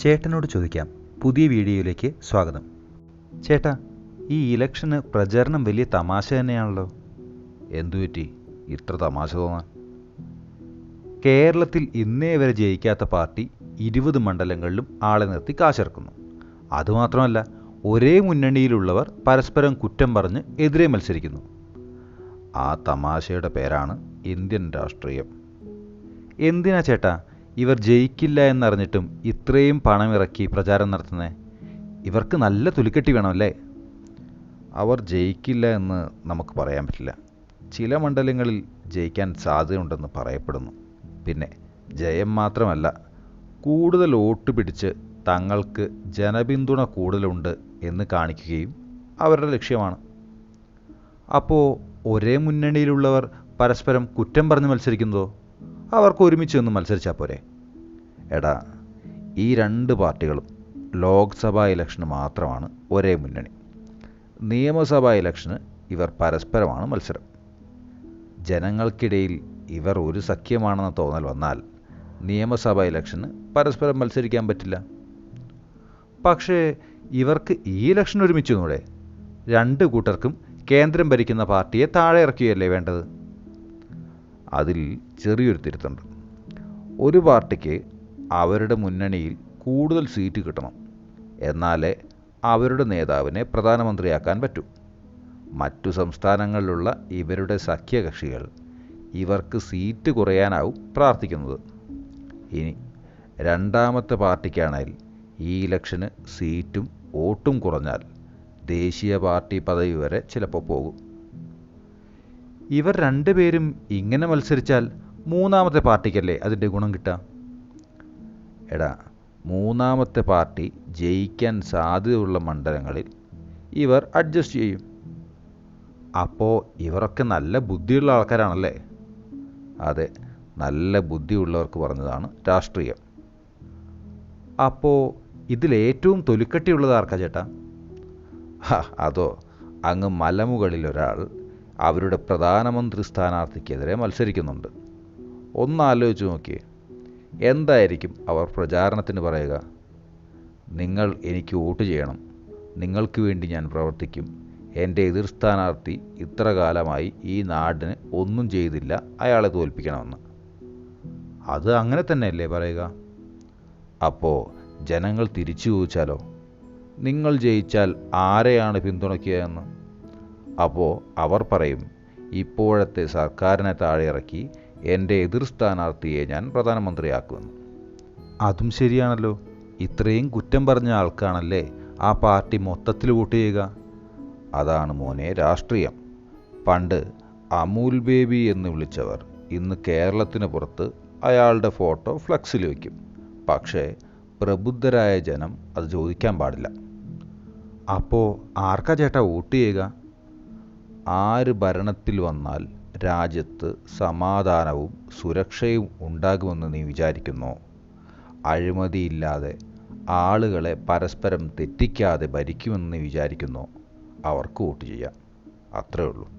ചേട്ടനോട് ചോദിക്കാം. പുതിയ വീഡിയോയിലേക്ക് സ്വാഗതം. ചേട്ടാ ഈ ഇലക്ഷന് പ്രചരണം വലിയ തമാശ തന്നെയാണല്ലോ. എന്തുപറ്റി ഇത്ര തമാശ തോന്നാൻ. കേരളത്തിൽ ഇന്നേ വരെ ജയിക്കാത്ത പാർട്ടി ഇരുപത് മണ്ഡലങ്ങളിലും ആളെ നിർത്തി കാശിറക്കുന്നു. അതുമാത്രമല്ല ഒരേ മുന്നണിയിലുള്ളവർ പരസ്പരം കുറ്റം പറഞ്ഞ് എതിരെ മത്സരിക്കുന്നു. ആ തമാശയുടെ പേരാണ് ഇന്ത്യൻ രാഷ്ട്രീയം. എന്തിനാ ചേട്ടാ ഇവർ ജയിക്കില്ല എന്നറിഞ്ഞിട്ടും ഇത്രയും പണമിറക്കി പ്രചാരം നടത്തുന്നേ. ഇവർക്ക് നല്ല തുലിക്കെട്ടി വേണമല്ലേ? അവർ ജയിക്കില്ല എന്ന് നമുക്ക് പറയാൻ പറ്റില്ല. ചില മണ്ഡലങ്ങളിൽ ജയിക്കാൻ സാധ്യതയുണ്ടെന്ന് പറയപ്പെടുന്നു. പിന്നെ ജയം മാത്രമല്ല കൂടുതൽ വോട്ട് പിടിച്ച് തങ്ങൾക്ക് ജനപിന്തുണ കൂടുതലുണ്ട് എന്ന് കാണിക്കുകയും അവരുടെ ലക്ഷ്യമാണ്. അപ്പോൾ ഒരേ മുന്നണിയിലുള്ളവർ പരസ്പരം കുറ്റം പറഞ്ഞ് മത്സരിക്കുന്നതോ? അവർക്ക് ഒരുമിച്ച് ഒന്ന് മത്സരിച്ചാൽ പോരെ. എടാ ഈ രണ്ട് പാർട്ടികളും ലോക്സഭാ ഇലക്ഷന് മാത്രമാണ് ഒരേ മുന്നണി. നിയമസഭാ ഇലക്ഷന് ഇവർ പരസ്പരമാണ് മത്സരം. ജനങ്ങൾക്കിടയിൽ ഇവർ ഒരു സഖ്യമാണെന്ന തോന്നൽ വന്നാൽ നിയമസഭാ ഇലക്ഷന് പരസ്പരം മത്സരിക്കാൻ പറ്റില്ല. പക്ഷേ ഇവർക്ക് ഈ ഇലക്ഷൻ ഒരുമിച്ച് നൂടെ രണ്ട് കൂട്ടർക്കും കേന്ദ്രം ഭരിക്കുന്ന പാർട്ടിയെ താഴെ ഇറക്കുകയല്ലേ വേണ്ടത്? അതിൽ ചെറിയൊരു തിരുത്തുണ്ട്. ഒരു പാർട്ടിക്ക് അവരുടെ മുന്നണിയിൽ കൂടുതൽ സീറ്റ് കിട്ടണം. എന്നാലേ അവരുടെ നേതാവിനെ പ്രധാനമന്ത്രിയാക്കാൻ പറ്റൂ. മറ്റു സംസ്ഥാനങ്ങളിലുള്ള ഇവരുടെ സഖ്യകക്ഷികൾ ഇവർക്ക് സീറ്റ് കുറയാനാവും പ്രാർത്ഥിക്കുന്നത്. ഇനി രണ്ടാമത്തെ പാർട്ടിക്കാണെങ്കിൽ ഈ ഇലക്ഷന് സീറ്റും വോട്ടും കുറഞ്ഞാൽ ദേശീയ പാർട്ടി പദവി വരെ ചിലപ്പോൾ പോകും. ഇവർ രണ്ടുപേരും ഇങ്ങനെ മത്സരിച്ചാൽ മൂന്നാമത്തെ പാർട്ടിക്കല്ലേ അതിന്റെ ഗുണം കിട്ടുക? എടാ മൂന്നാമത്തെ പാർട്ടി ജയിക്കാൻ സാധ്യതയുള്ള മണ്ഡലങ്ങളിൽ ഇവർ അഡ്ജസ്റ്റ് ചെയ്യും. അപ്പോൾ ഇവരൊക്കെ നല്ല ബുദ്ധിയുള്ള ആൾക്കാരാണല്ലേ? അതെ നല്ല ബുദ്ധിയുള്ളവർക്ക് പറഞ്ഞതാണ് രാഷ്ട്രീയം. അപ്പോൾ ഇതിലേറ്റവും തൊലിക്കട്ടിയുള്ളത് ആർക്കാ ചേട്ടാ? അതോ അങ്ങ് മലമുകളിൽ ഒരാൾ അവരുടെ പ്രധാനമന്ത്രി സ്ഥാനാർത്ഥിക്കെതിരെ മത്സരിക്കുന്നുണ്ട്. ഒന്ന് ആലോചിച്ച് നോക്കിയേ. എന്തായിരിക്കും അവർ പ്രചാരണത്തിന് പറയുക? നിങ്ങൾ എനിക്ക് വോട്ട് ചെയ്യണം. നിങ്ങൾക്ക് വേണ്ടി ഞാൻ പ്രവർത്തിക്കും. എന്റെ എതിർ സ്ഥാനാർത്ഥി ഇത്ര കാലമായി ഈ നാടിന് ഒന്നും ചെയ്തില്ല. അയാളെ തോൽപ്പിക്കണമെന്ന്. അത് അങ്ങനെ തന്നെയല്ലേ പറയുക? അപ്പോൾ ജനങ്ങൾ തിരിച്ചു ചോദിച്ചാലോ? നിങ്ങൾ ജയിച്ചാൽ ആരെയാണ് പിന്തുണയ്ക്കുക എന്ന് അപ്പോൾ അവർ പറയും ഇപ്പോഴത്തെ സർക്കാരിനെ താഴെ ഇറക്കി എന്റെ എതിർ സ്ഥാനാർത്ഥിയെ ഞാൻ പ്രധാനമന്ത്രിയാക്കുമെന്ന് അതും ശരിയാണല്ലോ. ഇത്രയും കുറ്റം പറഞ്ഞ ആൾക്കാണല്ലേ ആ പാർട്ടി മൊത്തത്തിൽ വോട്ട് ചെയ്യുക? അതാണ് മോനെ രാഷ്ട്രീയം. പണ്ട് അമൂൽ ബേബി എന്ന് വിളിച്ചവർ ഇന്ന് കേരളത്തിന് പുറത്ത് അയാളുടെ ഫോട്ടോ ഫ്ലക്സിൽ വയ്ക്കും. പക്ഷേ പ്രബുദ്ധരായ ജനം അത് ചോദിക്കാൻ പാടില്ല. അപ്പോൾ ആർക്കാ ചേട്ടാ വോട്ട് ചെയ്യുക? ആര് ഭരണത്തിൽ വന്നാൽ രാജ്യത്ത് സമാധാനവും സുരക്ഷയും ഉണ്ടാകുമെന്ന് നീ വിചാരിക്കുന്നോ. അഴിമതിയില്ലാതെ ആളുകളെ പരസ്പരം തെറ്റിക്കാതെ ഭരിക്കുമെന്ന് നീ വിചാരിക്കുന്നോ. അവർക്ക് വോട്ട് ചെയ്യാം. അത്രേ ഉള്ളൂ.